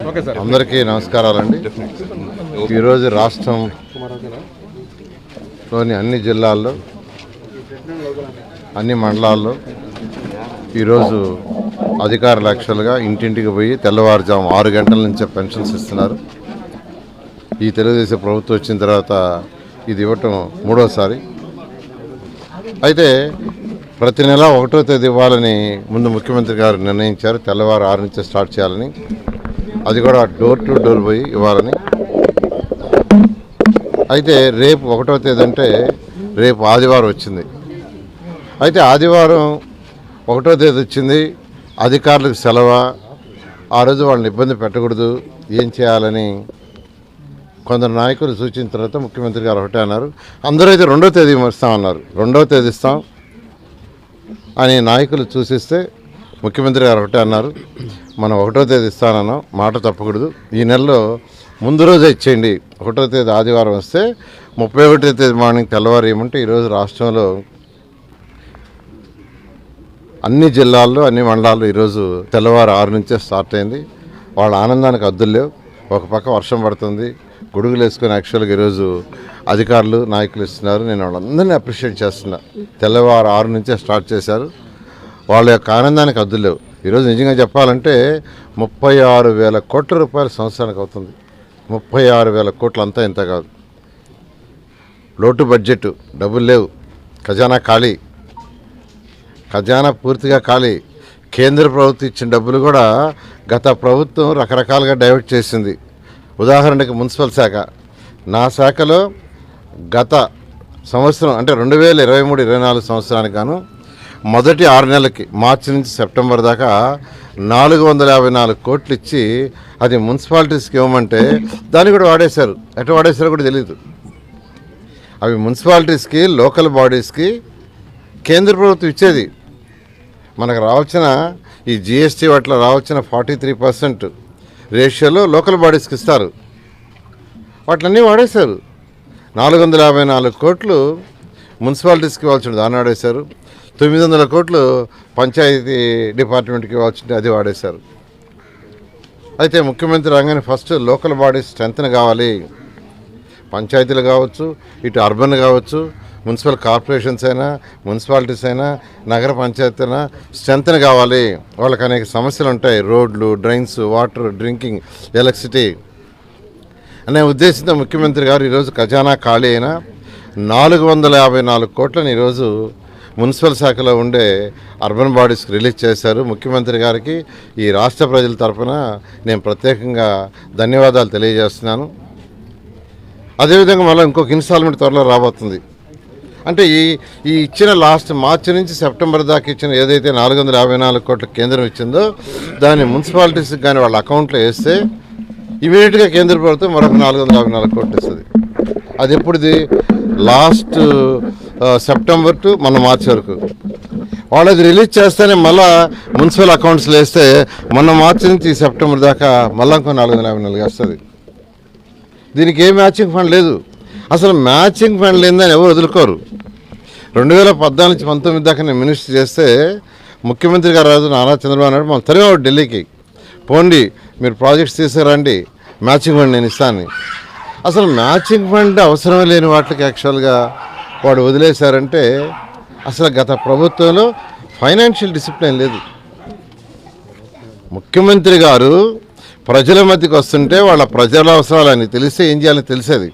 అందరికీ నమస్కారాలండి. ఈరోజు రాష్ట్రంలోని అన్ని జిల్లాల్లో అన్ని మండలాల్లో ఈరోజు అధికారులు యాక్చువల్గా ఇంటింటికి పోయి తెల్లవారుజాము ఆరు గంటల నుంచే పెన్షన్స్ ఇస్తున్నారు. ఈ తెలుగుదేశం ప్రభుత్వం వచ్చిన తర్వాత ఇది ఇవ్వటం మూడోసారి. అయితే ప్రతి నెల ఒకటో తేదీ ఇవ్వాలని ముందు ముఖ్యమంత్రి గారు నిర్ణయించారు. తెల్లవారు ఆరు నుంచే స్టార్ట్ చేయాలని అది కూడా డోర్ టు డోర్ పోయి ఇవ్వాలని. అయితే రేపు ఒకటో తేదీ అంటే రేపు ఆదివారం వచ్చింది. అయితే ఆదివారం ఒకటో తేదీ వచ్చింది. అధికారులకు సెలవు? ఆ రోజు వాళ్ళని ఇబ్బంది పెట్టకూడదు. ఏం చేయాలని కొందరు నాయకులు సూచించిన తర్వాత ముఖ్యమంత్రి గారు ఒకటే అన్నారు. అందరూ అయితే రెండో తేదీ ఇస్తామన్నారు. రెండో తేదీ ఇస్తాం అని నాయకులు సూచిస్తే ముఖ్యమంత్రి గారు ఒకటే అన్నారు మనం ఒకటో తేదీ ఇస్తానన్నాం మాట తప్పకూడదు. ఈ నెలలో ముందు రోజే ఇచ్చేయండి. ఒకటో తేదీ ఆదివారం వస్తే ముప్పై ఒకటో తేదీ మార్నింగ్ తెల్లవారు ఏమంటే ఈరోజు రాష్ట్రంలో అన్ని జిల్లాల్లో అన్ని మండలాల్లో ఈరోజు తెల్లవారు ఆరు నుంచే స్టార్ట్ అయింది. వాళ్ళ ఆనందానికి అద్దులు లేవు. ఒక పక్క వర్షం పడుతుంది. గొడుగులు వేసుకొని యాక్చువల్గా ఈరోజు అధికారులు నాయకులు ఇస్తున్నారు. నేను వాళ్ళందరినీ అప్రిషియేట్ చేస్తున్నా. తెల్లవారు ఆరు నుంచే స్టార్ట్ చేశారు. వాళ్ళ యొక్క ఆనందానికి అద్దులేవు ఈరోజు నిజంగా చెప్పాలంటే ముప్పై ఆరు వేల కోట్ల రూపాయల సంవత్సరానికి అవుతుంది. ముప్పై ఆరు వేల కోట్లు అంతా ఇంత కాదు. లోటు బడ్జెట్ డబ్బులు లేవు. ఖజానా ఖాళీ. ఖజానా పూర్తిగా ఖాళీ. కేంద్ర ప్రభుత్వం ఇచ్చిన డబ్బులు కూడా గత ప్రభుత్వం రకరకాలుగా డైవర్ట్ చేసింది. ఉదాహరణకి మున్సిపల్ శాఖ. నా శాఖలో గత సంవత్సరం అంటే రెండు వేల ఇరవై మూడు ఇరవై నాలుగు సంవత్సరానికి గాను మొదటి ఆరు నెలలకి మార్చి నుంచి సెప్టెంబర్ దాకా నాలుగు వందల యాభై నాలుగు కోట్లు ఇచ్చి అది మున్సిపాలిటీస్కి ఇవ్వమంటే దాన్ని కూడా వాడేశారు. ఎట్లా వాడేశారో కూడా తెలియదు అవి మున్సిపాలిటీస్కి లోకల్ బాడీస్కి కేంద్ర ప్రభుత్వం ఇచ్చేది. మనకు రావాల్సిన ఈ జిఎస్టీ వాటిలో రావాల్సిన ఫార్టీ త్రీ పర్సెంట్ రేషియోలో లోకల్ బాడీస్కి ఇస్తారు. వాటిలన్నీ వాడేశారు. నాలుగు వందల యాభై నాలుగు కోట్లు మున్సిపాలిటీస్కి ఇవ్వాల్సిన దాన్ని వాడేశారు. తొమ్మిది వందల కోట్లు పంచాయతీ డిపార్ట్మెంట్కి ఇవ్వాల్సింది అది వాడేశారు. అయితే ముఖ్యమంత్రి రాగానే ఫస్ట్ లోకల్ బాడీస్ స్ట్రెంగ్త్ కావాలి. పంచాయతీలు కావచ్చు ఇటు అర్బన్ కావచ్చు మున్సిపల్ కార్పొరేషన్స్ అయినా మున్సిపాలిటీస్ అయినా నగర పంచాయతీ అయినా స్ట్రెంగ్త్ కావాలి. వాళ్ళకి అనేక సమస్యలు ఉంటాయి. రోడ్లు డ్రైన్స్ వాటర్ డ్రింకింగ్ ఎలక్ట్రిసిటీ. అనే ఉద్దేశంతో ముఖ్యమంత్రి గారు ఈరోజు ఖజానా ఖాళీ అయినా నాలుగు వందల యాభై నాలుగు కోట్లను ఈరోజు మున్సిపల్ శాఖలో ఉండే అర్బన్ బాడీస్కి రిలీజ్ చేశారు. ముఖ్యమంత్రి గారికి ఈ రాష్ట్ర ప్రజల తరఫున నేను ప్రత్యేకంగా ధన్యవాదాలు తెలియజేస్తున్నాను. అదేవిధంగా మళ్ళీ ఇంకొక ఇన్స్టాల్మెంట్ త్వరలో రాబోతుంది. అంటే ఈ ఈ ఇచ్చిన లాస్ట్ మార్చి నుంచి సెప్టెంబర్ దాకా ఇచ్చిన ఏదైతే నాలుగు వందల యాభై నాలుగు కోట్ల కేంద్రం ఇచ్చిందో దాన్ని మున్సిపాలిటీస్కి కానీ వాళ్ళ అకౌంట్లో వేస్తే ఇమీడియట్గా కేంద్ర ప్రభుత్వం మరొక నాలుగు వందల యాభై నాలుగు కోట్లు ఇస్తుంది. అది ఎప్పుడుది? లాస్ట్ సెప్టెంబర్ టు మన మార్చి వరకు. వాళ్ళు అది రిలీజ్ చేస్తేనే మళ్ళా మున్సిపల్ అకౌంట్స్లో వేస్తే మొన్న మార్చి నుంచి ఈ సెప్టెంబర్ దాకా మళ్ళా ఇంకో నాలుగు వందల యాభై నాలుగు వస్తుంది. దీనికి ఏ మ్యాచింగ్ ఫండ్ లేదు. అసలు మ్యాచింగ్ ఫండ్ లేదని ఎవరు వదులుకోరు. రెండు వేల పద్నాలుగు నుంచి పంతొమ్మిది దాకా నేను మినిస్టర్ చేస్తే ముఖ్యమంత్రి గారు రాజు నారా చంద్రబాబు నాయుడు మనం తరివాడు ఢిల్లీకి. పోండి మీరు ప్రాజెక్ట్స్ తీసుకురండి మ్యాచింగ్ ఫండ్ నేను ఇస్తాను అసలు మ్యాచింగ్ ఫండ్ అవసరం లేని వాటికి యాక్చువల్గా వాడు వదిలేశారంటే అసలు గత ప్రభుత్వంలో ఫైనాన్షియల్ డిసిప్లిన్ లేదు. ముఖ్యమంత్రి గారు ప్రజల మధ్యకి వస్తుంటే వాళ్ళ ప్రజల అవసరాలు తెలిస్తే ఏం చేయాలని తెలిసేది.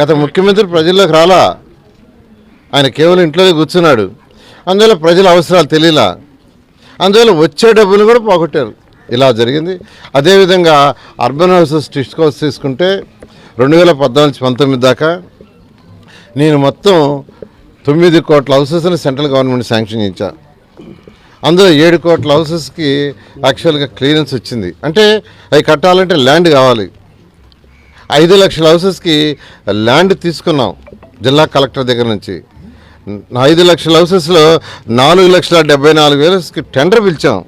గత ముఖ్యమంత్రి ప్రజల్లోకి రాలా? ఆయన కేవలం ఇంట్లోనే కూర్చున్నాడు. అందువల్ల ప్రజల అవసరాలు తెలియలా? అందువల్ల వచ్చే డబ్బులు కూడా పోగొట్టారు. ఇలా జరిగింది. అదేవిధంగా అర్బన్ హౌసెస్ టిస్ట్ కోర్స్ తీసుకుంటే రెండు వేల పద్నాలుగు నుంచి పంతొమ్మిది దాకా నేను మొత్తం తొమ్మిది కోట్ల హౌసెస్ని సెంట్రల్ గవర్నమెంట్ శాంక్షన్ ఇచ్చా అందులో ఏడు కోట్ల హౌసెస్కి యాక్చువల్గా క్లియరెన్స్ వచ్చింది. అంటే అవి కట్టాలంటే ల్యాండ్ కావాలి. ఐదు లక్షల హౌసెస్కి ల్యాండ్ తీసుకున్నాం జిల్లా కలెక్టర్ దగ్గర నుంచి. ఐదు లక్షల హౌసెస్లో నాలుగు లక్షల డెబ్బై నాలుగు వేలకి టెండర్ పిలిచాం.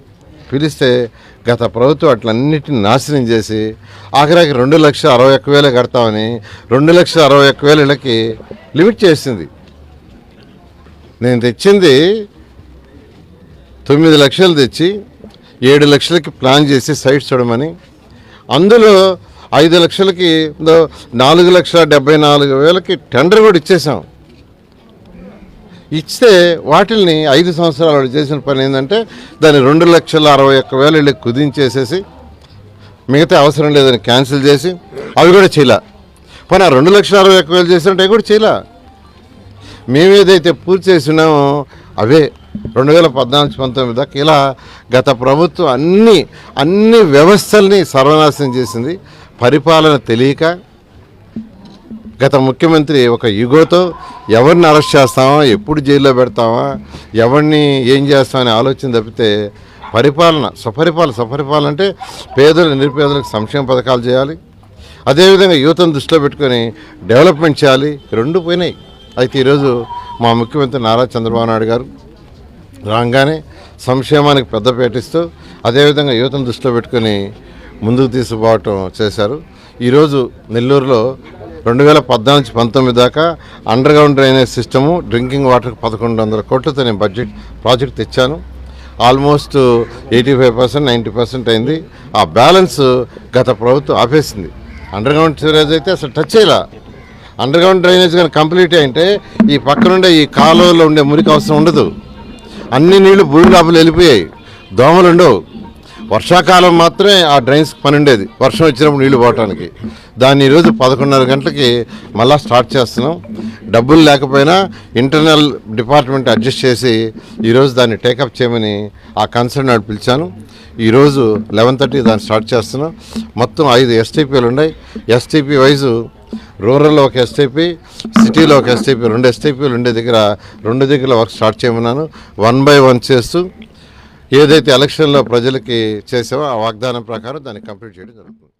పిలిస్తే గత ప్రభుత్వం అట్లన్నిటిని నాశనం చేసి ఆఖరికి రెండు లక్షల అరవై ఒక్క వేలు కడతామని రెండు లక్షల అరవై ఒక్క వేల ఇళ్ళకి లిమిట్ చేసింది. నేను తెచ్చింది తొమ్మిది లక్షలు తెచ్చి ఏడు లక్షలకి ప్లాన్ చేసి సైట్ చూడమని అందులో ఐదు లక్షలకి నాలుగు లక్షల డెబ్బై నాలుగు వేలకి టెండర్ కూడా ఇచ్చేసాం. ఇస్తే వాటిల్ని ఐదు సంవత్సరాలు చేసిన పని ఏంటంటే దాన్ని రెండు లక్షల అరవై ఒక్క వేలు వీళ్ళకి కుదించేసేసి మిగతా అవసరం లేదని క్యాన్సిల్ చేసి అవి కూడా చేయలే. పని ఆ రెండు లక్షల అరవై ఒక్క వేలు చేసినట్టు కూడా చేయలే? మేము ఏదైతే పూర్తి చేసినామో అవే రెండు వేల పద్నాలుగు పంతొమ్మిది దాకా ఇలా గత ప్రభుత్వం అన్ని అన్ని వ్యవస్థల్ని సర్వనాశనం చేసింది. పరిపాలన తెలియక గత ముఖ్యమంత్రి ఒక యుగోతో ఎవరిని అరెస్ట్ చేస్తామా ఎప్పుడు జైల్లో పెడతామా ఎవరిని ఏం చేస్తామని ఆలోచన తప్పితే పరిపాలన సుపరిపాలన సుపరిపాలన అంటే పేదలు నిరుపేదలకు సంక్షేమ పథకాలు చేయాలి. అదేవిధంగా యువతను దృష్టిలో పెట్టుకొని డెవలప్మెంట్ చేయాలి. రెండు పోయినాయి. అయితే ఈరోజు మా ముఖ్యమంత్రి నారా చంద్రబాబు నాయుడు గారు రాగానే సంక్షేమానికి పెద్ద పేటిస్తూ అదేవిధంగా యువతను దృష్టిలో పెట్టుకొని ముందుకు తీసుకుపోవటం చేశారు. ఈరోజు నెల్లూరులో రెండు వేల పద్నాలుగు నుంచి పంతొమ్మిది దాకా under ground drainage system drinking వాటర్కి పదకొండు వందల కోట్లతో నేను బడ్జెట్ ప్రాజెక్ట్ తెచ్చాను. Almost eighty five percent ninety percent అయింది. ఆ బ్యాలెన్స్ గత ప్రభుత్వం ఆపేసింది. అండర్ గ్రౌండ్ సివరేజ్ అయితే అసలు టచ్ చేయలే. అండర్ గ్రౌండ్ డ్రైనేజ్ కానీ కంప్లీట్ అంటే ఈ పక్కనుండే ఈ కాలువలో ఉండే మురికి అవసరం ఉండదు. అన్ని నీళ్ళు భూమి లోపల వెళ్ళిపోయాయి. దోమలు ఉండవు. వర్షాకాలం మాత్రమే ఆ డ్రైన్స్ పని ఉండేది. వర్షం వచ్చినప్పుడు నీళ్ళు పోవటానికి. దాన్ని ఈరోజు పదకొండున్నర గంటలకి మళ్ళీ స్టార్ట్ చేస్తున్నాం. డబ్బులు లేకపోయినా ఇంటర్నల్ డిపార్ట్మెంట్ అడ్జస్ట్ చేసి ఈరోజు దాన్ని టేకప్ చేయమని ఆ కన్సర్న్ నాడు పిలిచాను. ఈరోజు లెవెన్ థర్టీ దాన్ని స్టార్ట్ చేస్తున్నాం. మొత్తం ఐదు ఎస్టీపీలు ఉన్నాయి. ఎస్టీపీ వైజు రూరల్లో ఒక ఎస్టీపీ సిటీలో ఒక ఎస్టీపీ రెండు ఎస్టీపీలు ఉండే దగ్గర రెండు దగ్గర వర్క్ స్టార్ట్ చేయమన్నాను. వన్ బై వన్ చేస్తూ ఏదైతే ఎలక్షన్లో ప్రజలకి చేసామో ఆ వాగ్దానం ప్రకారం దాన్ని కంప్లీట్ చేయడం జరుగుతుంది.